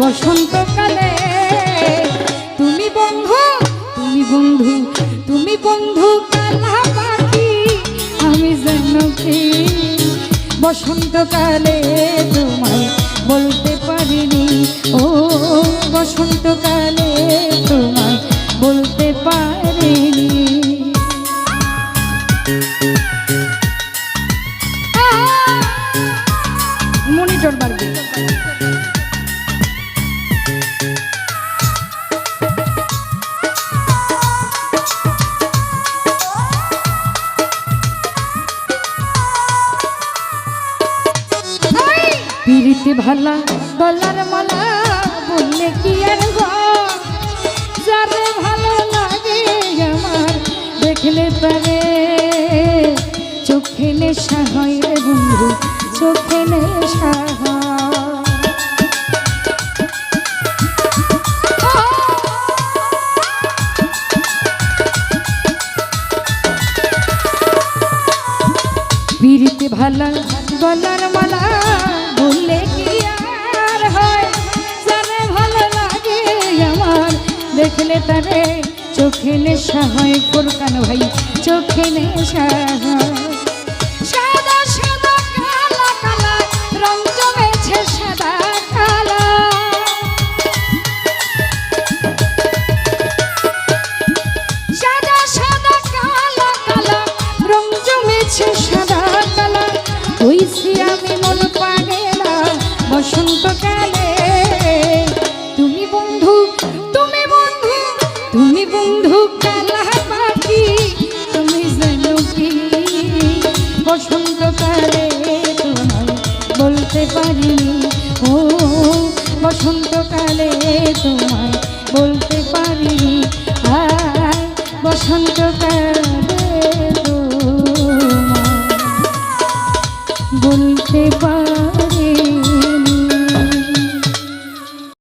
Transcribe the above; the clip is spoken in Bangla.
বসন্তকালে তুমি বন্ধু তুমি বন্ধু তুমি বন্ধু কালা আমি যেন কি বসন্তকালে তোমায় বলতে পারিনি। ও বসন্তকালে তোমায় বলতে পারিনি। মনিটর বাড়বে। পিড়িতে ভালা, গলার মালা বললে কি আর? যারে ভালো লাগে আমার, দেখলে তারে চোখে নেশা হয় রে বন্ধু, চোখে নেশা পিড়িতে ভালা, গলার মালা বললে কি আর হয়? যারে ভালো লাগে আমার, দেখলে তারে চোখে নেশা হয়। ফুরকান ভাই, চোখে নেশা হয়। সাদা বসন্তকালে তুমি বন্ধু তুমি বন্ধু তুমি বন্ধু কালা তুমি জানো কি? বসন্তকালে তোমায় বলতে পারিনি। ও বসন্তকালে তোমায় বলতে পারিনি। আর বসন্তকালে তোমায় বলতে পারি